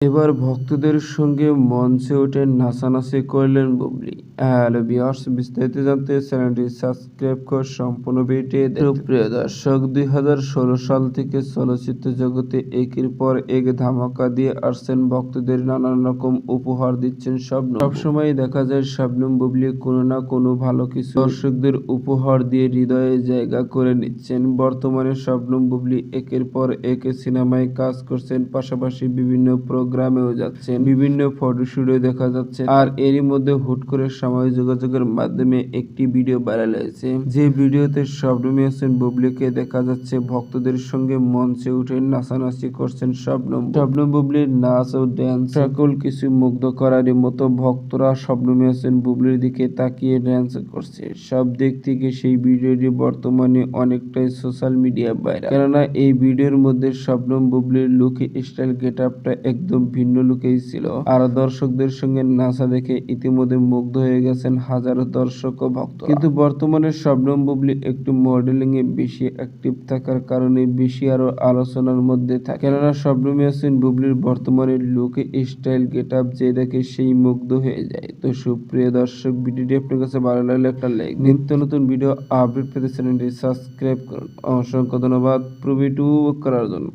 এবার ভক্তদের সঙ্গে মঞ্চে উঠে নাচানাচি করলেন বুবলি। হ্যালো ভিউয়ার্স, বিস্তারিত জানতে চ্যানেলটি সাবস্ক্রাইব করে সম্পূর্ণ ভিডিও। প্রিয় দর্শক, দুই হাজার ষোলো সাল থেকে চলচ্চিত্র জগতে একের পর এক ধামাকা দিয়ে আসছেন ভক্তদের নানান রকম উপহার দিচ্ছেন স্বপ্ন সবসময় দেখা যায় শবনম বুবলি কোনো না কোনো ভালো কিছু দর্শকদের উপহার দিয়ে হৃদয়ে জায়গা করে নিচ্ছেন। বর্তমানে শবনম বুবলি একের পর এক সিনেমায় কাজ করছেন, পাশাপাশি বিভিন্ন প্রোগ্রামেও যাচ্ছেন বিভিন্ন ফটোশুটে দেখা যাচ্ছে। আর এরই মধ্যে হুট করে সামাজিক যোগাযোগের মাধ্যমে একটি ভিডিও ভাইরাল হয়েছে। যে ভিডিওতে শবনম হোসেন বুবলিকে দেখা যাচ্ছে। ভক্তদের সঙ্গে মঞ্চে উঠে নাচানাচি করছেন শবনম শবনম বুবলির নাচ ও ড্যান্স সকল কিছু মুগ্ধ করারই মতো ভক্তরা শবনম হোসেন বুবলির দিকে তাকিয়ে ড্যান্স করছে। সব দিক থেকে সেই ভিডিওটি বর্তমানে অনেকটাই সোশ্যাল মিডিয়া ভাইরাল কেননা এই ভিডিওর মধ্যে শবনম বুবলির লুকে স্টাইল গেট আপটা একদম ভিন্ন লুকেই ছিল। আর দর্শকদের সঙ্গে নাচা দেখে ইতিমধ্যে মুগ্ধ হয়ে গেছেন হাজারো দর্শক ও ভক্ত কিন্তু বর্তমানে শবনম বুবলি একটু মডেলিং এ বেশি অ্যাক্টিভ থাকার কারণে বেশি আরও আলোচনার মধ্যে থাকে। কেননা শবনম ইয়াসিন বুবলির বর্তমানে লুকে স্টাইল গেট আপ যে দেখে সেই মুগ্ধ হয়ে যায়। তো সুপ্রিয় দর্শক, ভিডিওটি আপনার কাছে ভালো লাগলে একটা লাইক নিত্য নতুন ভিডিও আপডেট পেতে চ্যানেলটি সাবস্ক্রাইব করুন। অসংখ্য ধন্যবাদ প্রভিটু করার জন্য।